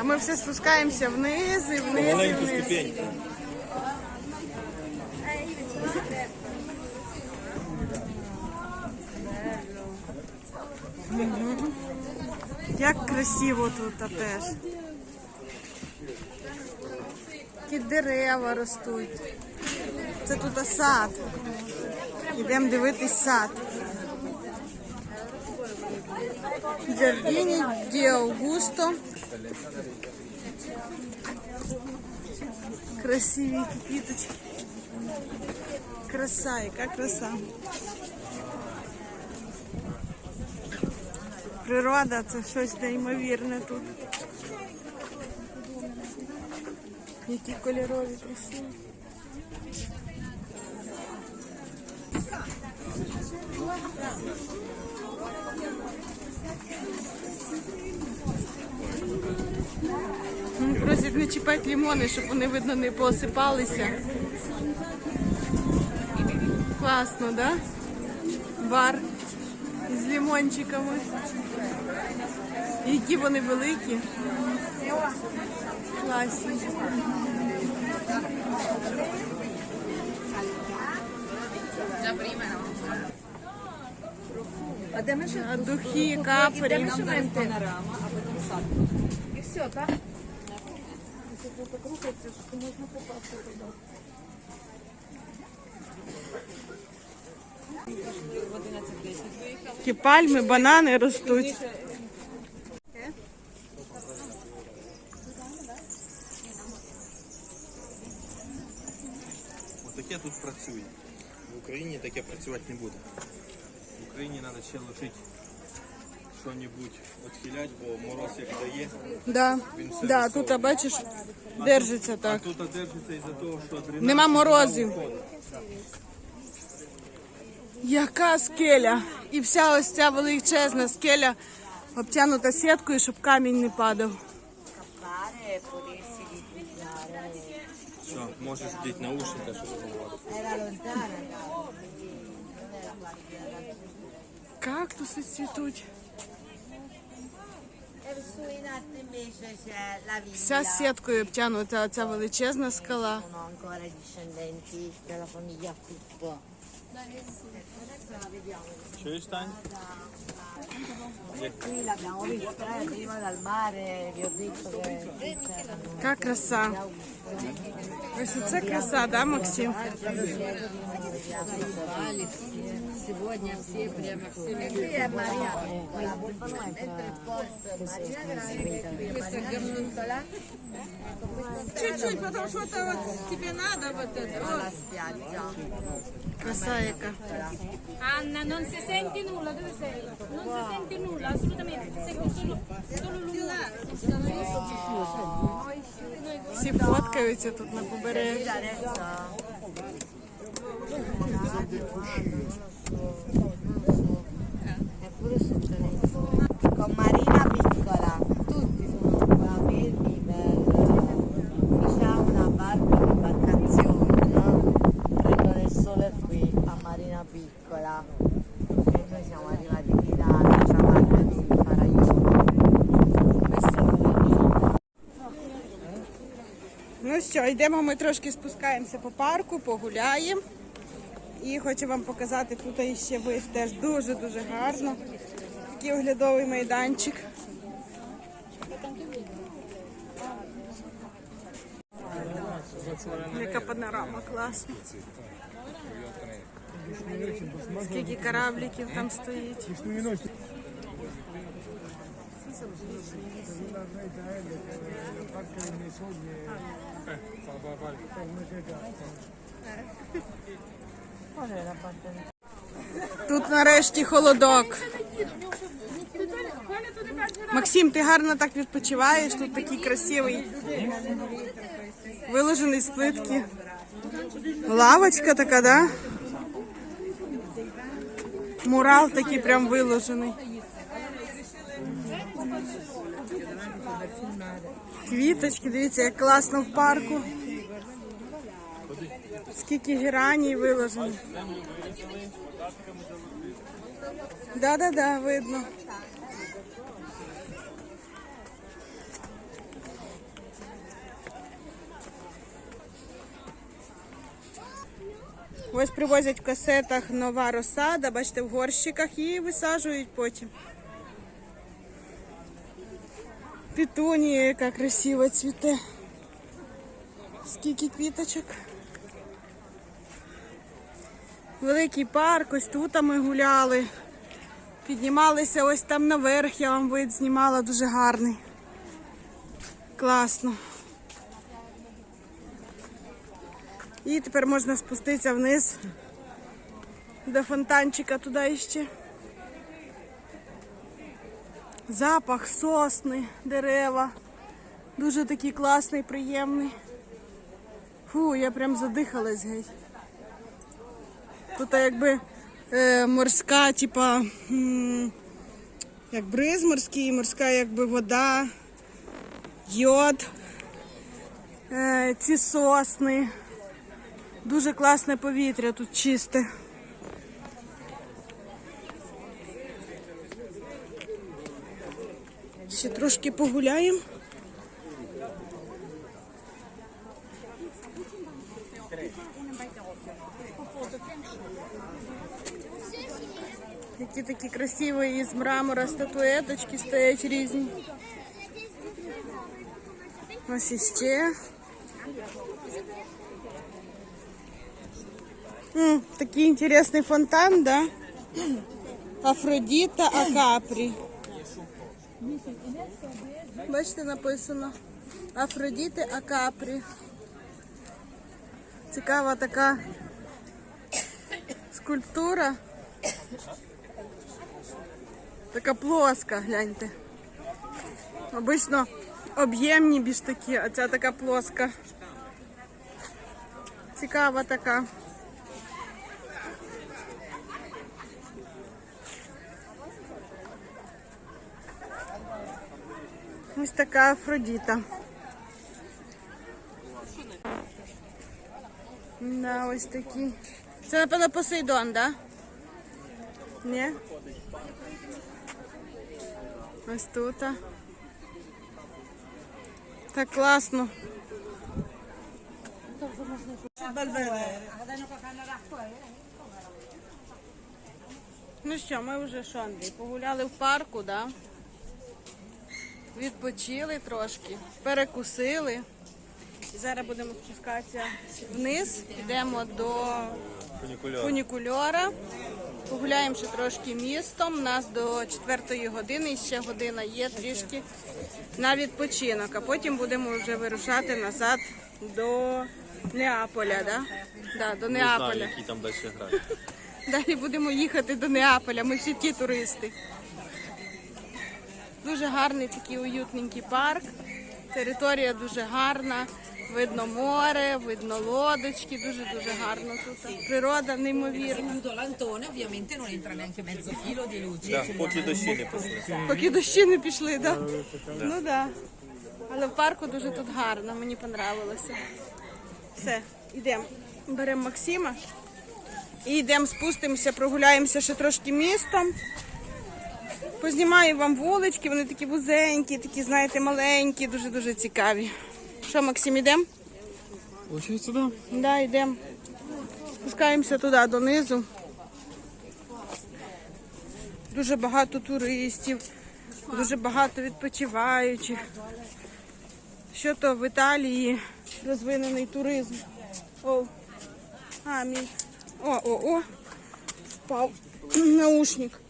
А ми все спускаємося вниз і вниз і Маленьку вниз. ступеньку. Як красиво тут теж. Які дерева ростуть. Це тут сад. Ідемо дивитись сад. Джардіні Ді Аугусто. Красиві які квіточки. Краса, яка краса. Природа це щось неймовірне тут. Які кольорові красиві. Ну, Просять не чіпати лімони, щоб вони, видно, не посипалися. Класно, да? Бар з лімончиками. Які вони великі. Класні. А духи, капрі. панорама, а потом сад. И все, так? Если это так рухается, что можно попасть туда. В 11.10 виїхав. Такі пальми, банани ростуть. Отаке тут працює. В Україні таке працювати не буде. В Україні треба ще лишити що-небудь відхиляти, бо мороз як дає. Да. Він все Да, тут, а бачиш, держиться А так. тут держиться із-за того, що дренаж Нема морозів. Яка скеля? І вся ось ця величезна скеля обтянута сіткою, щоб камінь не падав. fare e potersi rifugiare. Все, можеш наушника, щоб говорити. Era lontana, Кактуси цвітуть. Вся сіткою обтянута ця величезна скала. Чуєш, Тань? Eh, Яка краса. Ось це краса, да, Максим? Сегодня все прямо все Чуть-чуть, потому что это вот тебе надо вот это. la spiaggia. Краса яка. Anna, non si sente nulla, dove sei? Non si sente nulla, assolutamente, ti solo, solo Всі фоткаються тут на побережжі. Con Marina Piccola, tutti sono fermi per diciamo una barca di vacazioni, no? Prendono il sole qui a Marina Piccola. E noi siamo arrivati qui dall'altra parte di Faraiolo. Ну що, йдемо, ми трошки спускаємося по парку, погуляємо. І хочу вам показати, тут іще вид теж дуже-дуже гарно. Такий оглядовий майданчик. Яка панорама класна. Скільки корабликів там стоїть. Тут нарешті холодок. Максим, ти гарно так відпочиваєш, тут такий красивий, виложений з плитки. Лавочка така, да? Мурал такий прям виложений. Квіточки, дивіться, як класно в парку. Скільки гераній виложено. Да-да-да, видно. Ось привозять в касетах нова розсада, бачите, в горщиках її висаджують потім. Петунія, яка красиво цвіте. Скільки квіточок. Великий парк, ось тут ми гуляли. Піднімалися ось там наверх, я вам вид знімала, дуже гарний. Класно. І тепер можна спуститися вниз до фонтанчика туди ще. Запах сосни, дерева. Дуже такий класний, приємний. Фу, я прям задихалась геть. Тут якби е, морська, типа, як бриз морський, морська якби вода, йод, е, ці сосни. Дуже класне повітря тут чисте. Ще трошки погуляємо. Які такі красиві із мрамора статуеточки стоять різні. Ось іще. М, такий інтересний фонтан, да? Афродіта Акапрі. Бачите, написано Афродіти Акапрі. Цікава така скульптура. Така плоска, гляньте. Обично об'ємні більш такі, а ця така плоска. Цікава така. Ось така Афродіта. Да, ось такі. Це, напевно, Посейдон, да? Ні? Ось тут. Так класно. Ну що, ми вже що, Андрій, погуляли в парку, да? Відпочили трошки, перекусили. І зараз будемо спускатися вниз, підемо до фунікульора. Погуляємо ще трошки містом. У нас до 4 години, і ще година є трішки на відпочинок, а потім будемо вже вирушати назад до Неаполя. Да? Да, до Не знаю, які там далі грають. Далі будемо їхати до Неаполя. Ми всі ті туристи. Дуже гарний такий уютненький парк. Територія дуже гарна. Видно море, видно лодочки, дуже дуже гарно тут. Природа неймовірна. Venuto l'Antone, ovviamente non entra neanche mezzo filo di luce. Да, поки дощі не пішли. Поки дощі не пішли, да? Ну так. Да. Але в парку дуже тут гарно, мені понравилося. Все, йдемо. Беремо Максима і йдемо, спустимося, прогуляємося ще трошки містом. Познімаю вам вулички, вони такі вузенькі, такі, знаєте, маленькі, дуже-дуже цікаві. Що, Максим, йдемо? Получається, да. Да, йдемо. Спускаємося туди донизу. Дуже багато туристів, дуже багато відпочиваючих. Що то в Італії розвинений туризм. О, а, мій. О, о, о. Впав наушник.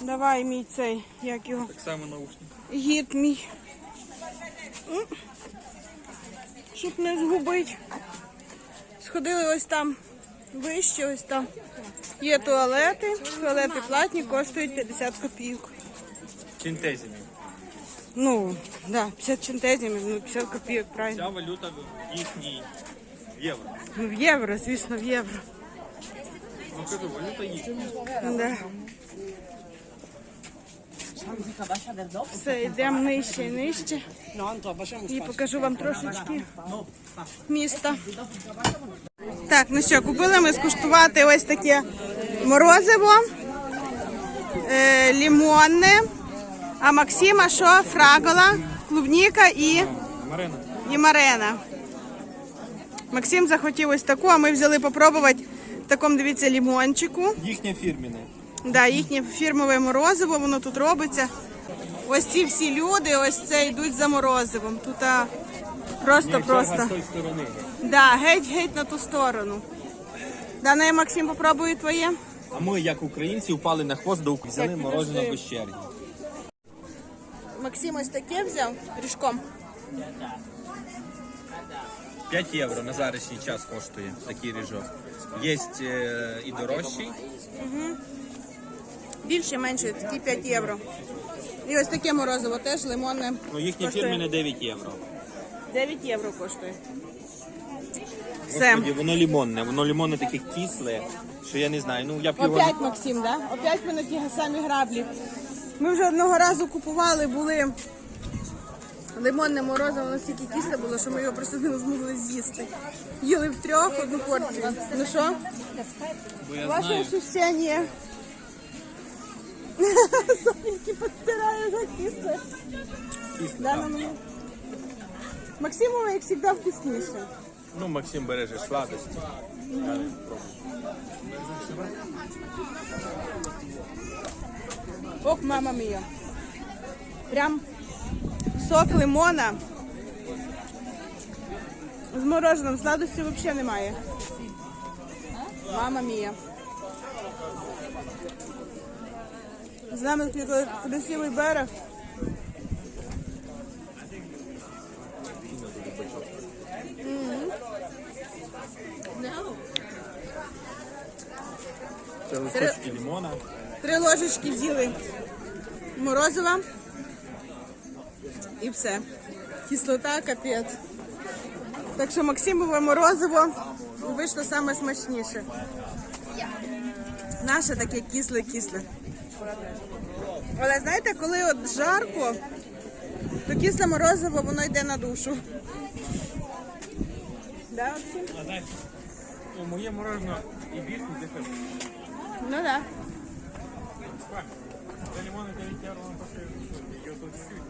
Давай мій цей, як його. Так само наушник. Гід мій. Щоб не згубити. Сходили ось там вище, ось там. Є туалети. Туалети платні, коштують 50 копійок. Чинтезіні. Ну, да, 50 чентезів, ну 50 копійок, правильно. Ця валюта в їхній в євро. Ну, в євро, звісно, в євро. Ну кажу, валюта їхня. Да. Все, йдемо нижче і нижче. І покажу вам трошечки міста. Так, ну що, купили ми скуштувати ось таке морозиво, е, лімонне, а Максима що? Фрагола, клубніка і, Марина. і марена. Максим захотів ось таку, а ми взяли попробувати такому, дивіться, лімончику. Їхнє фірміне. Да, їхнє фірмове морозиво, воно тут робиться. Ось ці всі люди, ось це йдуть за морозивом. Тут а, просто, просто. З. Да, геть, геть на ту сторону. Да, ну, я, Максим, попробую твоє. А ми, як українці, упали на хвост до. Взяли мороженое без черги. Максим ось таке взяв ріжком. 5 євро на зарічний час коштує такий ріжок. Є е, і дорожчий. Більше, менше, такі 5 євро. І ось таке морозиво теж лимонне. Ну, їхнє коштує фірміне 9 євро. 9 євро коштує. Все. Господи, воно лимонне, воно лимонне таке кисле, що я не знаю. Ну я б його Опять Максим, да? Опять ми на ті самі граблі. Ми вже одного разу купували, були лимонне морозиво, воно стільки кисле було, що ми його просто не змогли з'їсти. Їли втрьох одну порцію. Ну що? бо я Ваше знаю. ощущение? Софеньки подтираю за кисле. Кисле, Да, ну, ну. Максимова, як завжди, вкусніше. Ну, Максим береже сладості. Я не пробую. Ох, мама мія. Прям сок лимона. З мороженим сладості взагалі немає. Мама мія. З нами такий красивий берег. Це листочки лимона. Три ложечки з'їли морозива. І все. Кислота, капець. Так що Максимове морозиво вийшло саме смачніше. Наше таке кисле-кисле. Але знаєте, коли от жарко, то кисле морозиво воно йде на душу. Да, Максим? А знаєш, ну, моє мороженое і більше дефект. Ну так. Да. Це лимон 9 євро, воно коштує його тут чуть.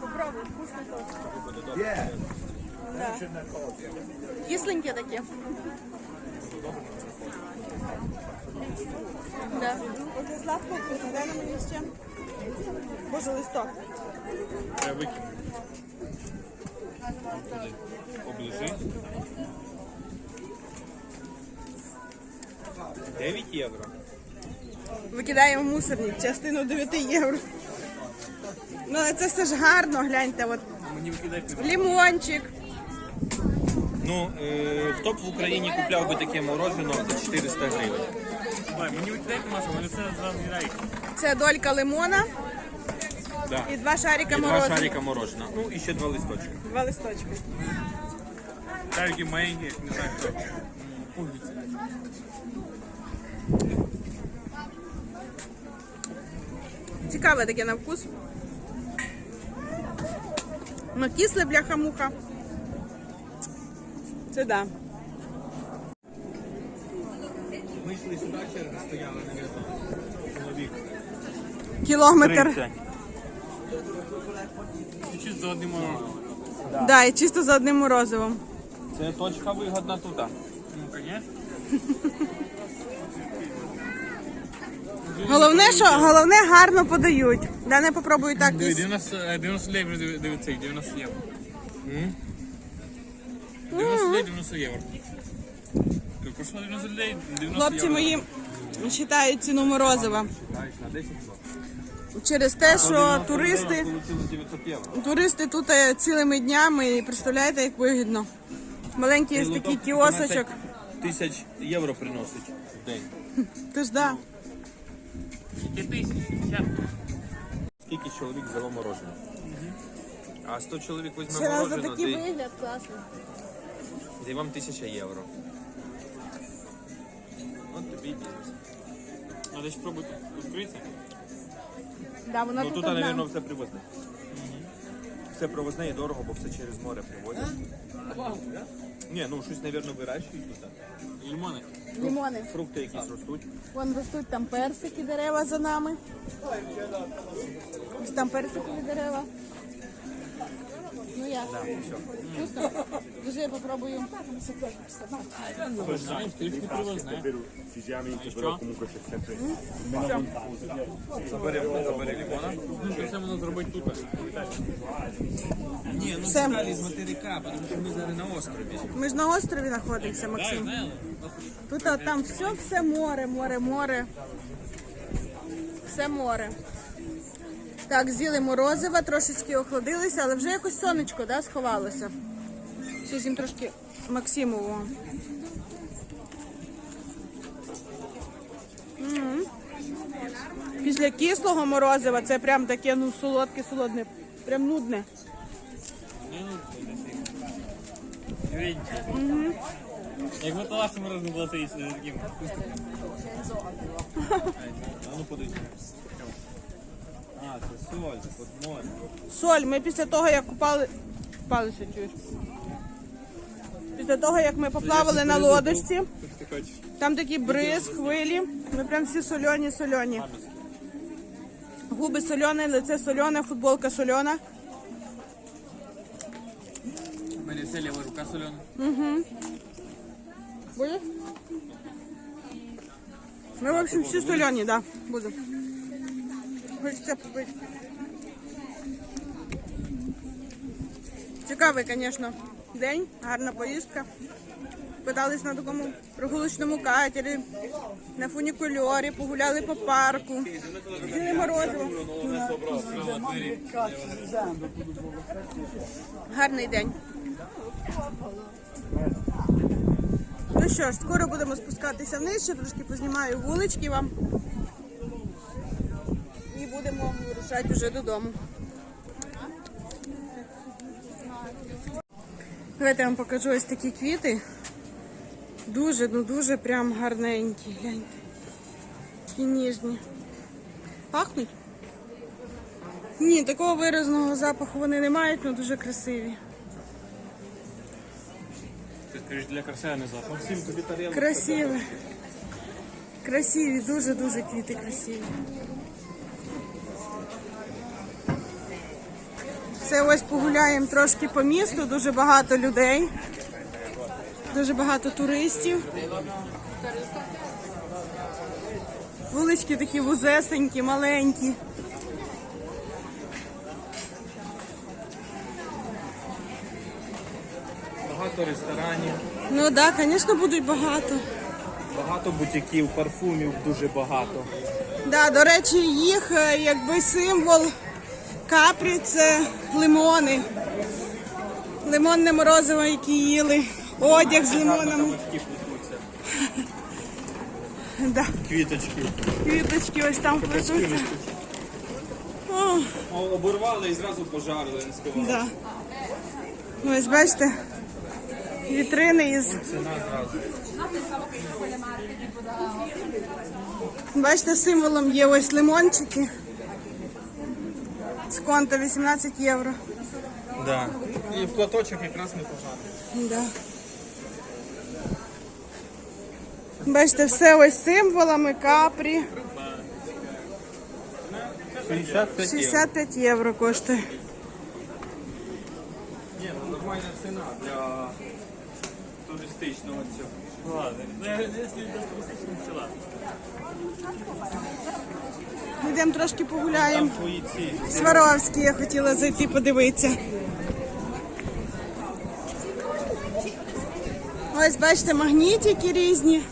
Попробуй, вкусно теж. Да. Кисленьке таке. Да. Оце сладко на мені ще. Боже, листок. Викинути. Туди Оближи. 9 євро. Викидаємо в мусорник, частину 9 євро. Ну, але це все ж гарно, гляньте, от Мені викидати лимончик. Ну, е, хто б в Україні купляв би таке мороженое за 400 гривень? Мені віддайте Маша, вони все зараз віддають. Це долька лимона Да. і два шарика І два морозива. шарика мороженого. Ну і ще два листочки. Два листочки. Шарики маленькі, не знаю хто. Пуговиці. Цікаве таке на вкус. Ну, кисле бляха-муха. Це да. Ми йшли сюди, черга стояла, навіть чоловік. Кілометр. Чуть за одним морозом. Да, і чисто за одним морозивом. Це точка вигодна тут. Ну. Головне, що головне гарно подають. Да не попробую так. Диви, їсть. 90, е, 90 лей диви, диви цей, 90 євро. 90 лей, 90 євро. Ти Пройшло 90 лей, 90 Хлопці євро. мої вважають ціну морозива. На 10. Через те, що туристи, Получили 900 євро. туристи тут е, цілими днями і представляєте, як вигідно. Маленький є такий кіосочок. Тисяч євро приносить в день. Тож да. Скільки тисяч? Скільки чоловік взяло мороженого? А 100 чоловік візьме Ще раз за такий вигляд класний. де вам 1000 євро. От тобі і бізнес. Надо ж пробувати відкрити. Да, вона Ну тут тут, одна. мабуть, все привозне. Все привозне і дорого, бо все через море привозять. Ні, ну щось, мабуть, вирощують тут. так. Лимони. Лімони. Фрукти якісь ростуть. Вон ростуть там персики дерева за нами. Ось там персикові дерева. Ну як? Вкусно? Дуже я попробую. Fisicamente, però comunque c'è sempre воно зробити тут. Ні, ну Все. з материка, тому що ми зараз на острові. Ми ж на острові знаходимося, Максим. Тут а, там все, все море, море, море. Все море. Так, з'їли морозива, трошечки охладилися, але вже якось сонечко да, сховалося. Ще їм трошки Максимового. М. Після кислого морозива це прям таке ну солодке, солодне, прям нудне. Якби то ваше морозне було це таким. А ну подивись. А, це соль, море. Соль, ми після того, як купали. Купалися, чуєш? Після того, як ми поплавали на лодочці, там такі бриз, хвилі. Ми прям всі сольоні, сольоні. Губи сольоні, лице сольоне, футболка сольона. У мене все ліва рука сольона. Будеш? Ми, в общем, всі сольоні, так, да, будемо. Хочеться попити. Цікавий, звісно, день, гарна поїздка. Катались на такому прогулочному катері, на фунікульорі, погуляли по парку. З'їли морозиво. Гарний день. Ну що ж, скоро будемо спускатися вниз, ще трошки познімаю вулички вам. Будемо вирушати вже додому. Давайте я вам покажу ось такі квіти. Дуже, ну дуже прям гарненькі. Гляньте. Такі ніжні. Пахнуть? Ні, такого виразного запаху вони не мають, але дуже красиві. Ти скажеш для краси, а не запах. Красиві. Красиві, дуже-дуже квіти красиві. Це ось погуляємо трошки по місту, дуже багато людей, дуже багато туристів. Вулички такі вузесенькі, маленькі. Багато ресторанів, Ну так, да, звісно, будуть багато. багато бутиків, парфумів дуже багато. Да, до речі, їх е, якби символ капрі це лимони. Лимонне морозиво, які їли. Одяг з лимонами. Да. Квіточки. Квіточки ось там плетуться. Оборвали і зразу пожарили на сковородці. да. Ось бачите, вітрини із. Бачите, символом є ось лимончики. З конта 18 євро. Да. І в платочок якраз не пожарили. Да. Бачите, все ось символами капрі. 65 євро. 65 євро коштує. Ні, ну нормальна ціна для туристичного цього. Ладно. Ну, якщо йдеш туристичним села. Йдемо трошки погуляємо. Сваровський я хотіла зайти подивитися. Ось бачите, магнітики різні.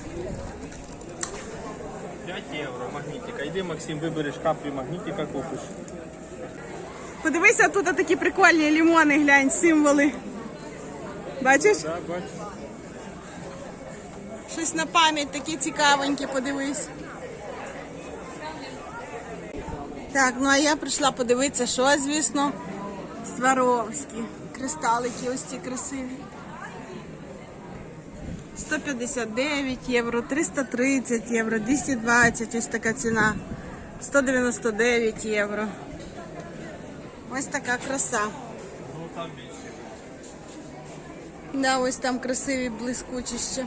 5 євро магнітика. Йди, Максим, вибереш каплі магнітика, купиш. Подивися, тут такі прикольні лімони, глянь, символи. Бачиш? Так, бачиш. Щось на пам'ять такі цікавенькі, подивись. Так, ну а я прийшла подивитися, що, звісно, Сваровські. Кристалики ось ці красиві. 159 євро, 330 євро, 220 ось така ціна. 199 євро. Ось така краса. Ну там більше. Да, ось там красиві блискучіще.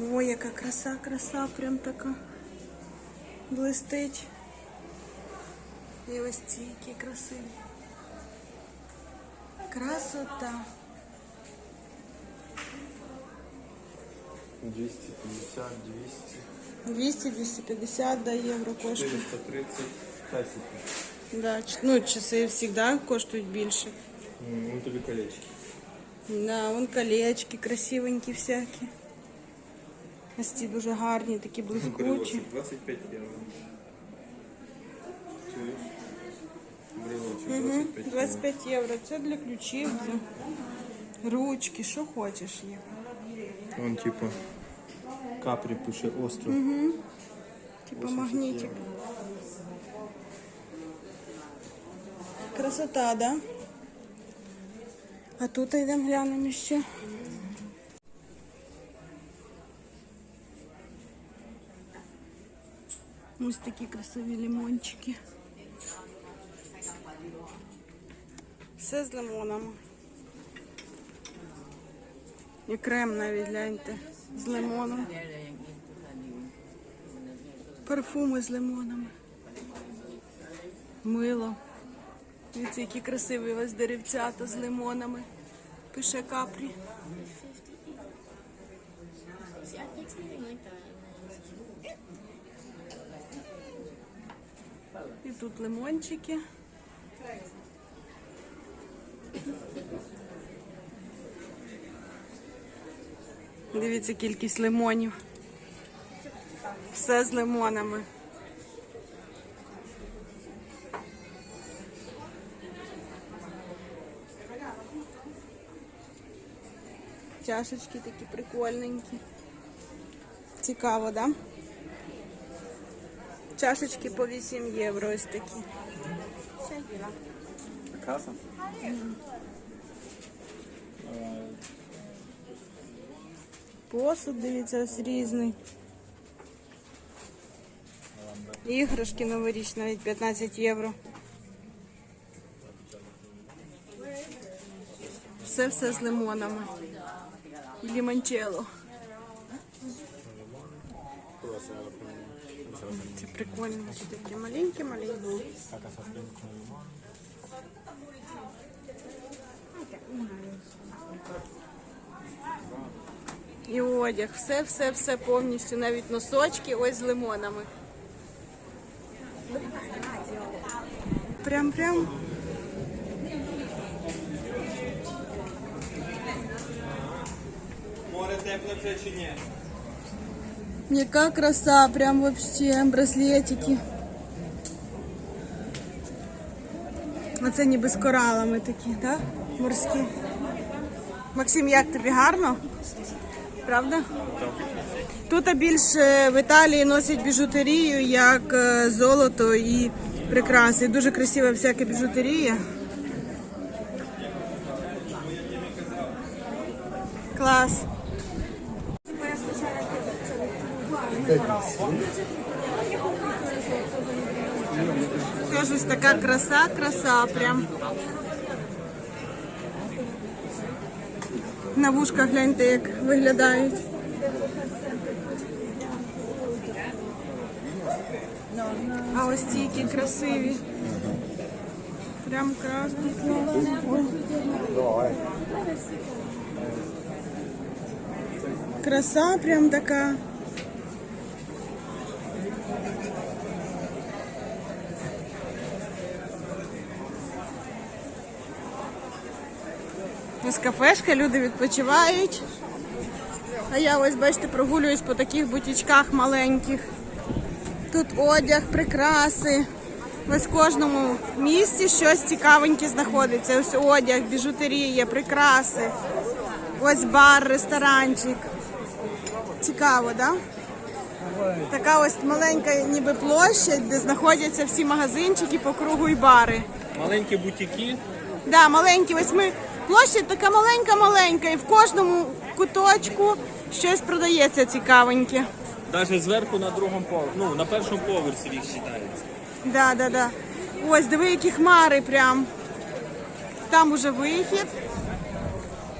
Ой, яка краса, краса, прям така блистить. І ось ці які красиві. Красота. 250, 200, 200-250 да, євро коштує. 430, тасики. Да, ч- ну, часи завжди коштують більше. Ну тобі колечки. Да, вон колечки красивенькі всякі. Ось ці дуже гарні, такі блискучі. 25 євро. Чуєш? 25 євро. Це для ключів, для ручки, що хочеш є. Вон типа капрі пише остров. Типа магнітик. Красота, да? А тут йдемо глянемо ще. Ось такі красиві лимончики. Все з лимонами. І крем навіть гляньте з лимоном. Парфуми з лимонами. Мило. Дивіться, які красиві ось деревцята з лимонами. Пише капрі. Тут лимончики. Дивіться кількість лимонів. Все з лимонами. Чашечки такі прикольненькі. Цікаво, да? Чашечки по 8 євро ось такі. Каса? Посуд, дивіться, ось різний. Іграшки новорічні, навіть 15 євро. Все все з лимонами. І лімончелло. Це прикольно, ці такі маленькі, маленькі. І одяг, все, все, все повністю, навіть носочки, ось з лимонами. Прям, прям. Море тепле вже чи ні? Яка краса, прям вообще браслетики. Оце ніби з коралами такі, так? Морські. Максим, як тобі гарно? Правда? Тут більше в Італії носять біжутерію, як е, золото і прикраси. Дуже красива всяка біжутерія. Клас. Теж ось така краса, краса прям. На вушках гляньте, як виглядають. А ось ці які красиві. Прям красні. Краса прям така. Ось кафешка, люди відпочивають. А я ось, бачите, прогулююсь по таких бутічках маленьких. Тут одяг, прикраси. Ось в кожному місці щось цікавеньке знаходиться. Ось одяг, біжутерія, прикраси. Ось бар, ресторанчик. Цікаво, так? Да? Така ось маленька ніби площадь, де знаходяться всі магазинчики по кругу і бари. Маленькі бутики. Да, маленькі. Ось ми площадь така маленька-маленька, і в кожному куточку щось продається цікавеньке. Навіть зверху на другому поверсі, ну на першому поверсі їх вважається. Да, да, да. Ось, диви, які хмари прям. Там уже вихід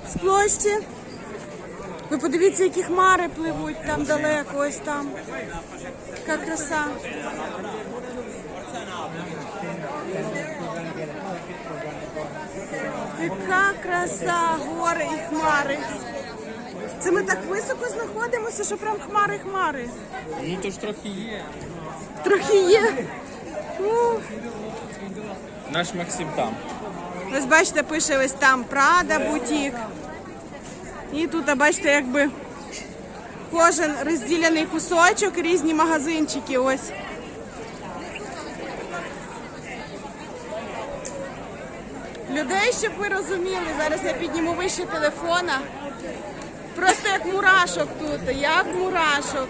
з площі. Ви подивіться, які хмари пливуть там далеко, ось там. Яка краса. Яка краса, гори і хмари. Це ми так високо знаходимося, що прям хмари-хмари. Ну то ж трохи є. Трохи є. Ух. Наш Максим там. Ось бачите, пише ось там Прада бутік. І тут, а бачите, якби кожен розділений кусочок, різні магазинчики. Ось. Людей, щоб ви розуміли, зараз я підніму вище телефона. Просто як мурашок тут, як мурашок.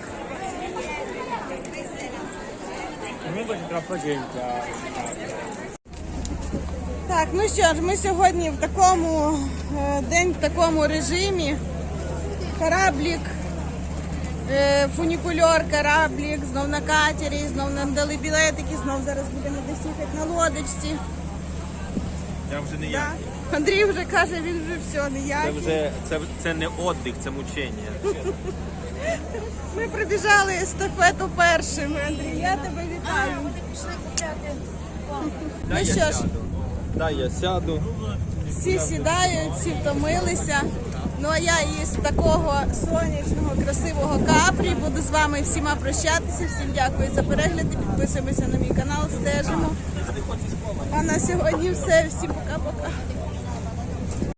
Так, ну що ж, ми сьогодні в такому е, день в такому режимі. Кораблік, е, фунікульор, кораблік, знов на катері, знов нам дали білетики, знов зараз будемо десь їхати на лодочці. Я вже не Да? Андрій вже каже, він вже все, не я. Це вже це, це не віддих, це мучення. Ми прибіжали естафету першими. Андрій, я тебе вітаю. Вони пішли купляти. Ну що ж, Дай я сяду. всі сідають, всі втомилися. Ну а я із такого сонячного, красивого капрі буду з вами всіма прощатися. Всім дякую за перегляди. Підписуємося на мій канал, стежимо. А на сьогодні все. Всім пока-пока.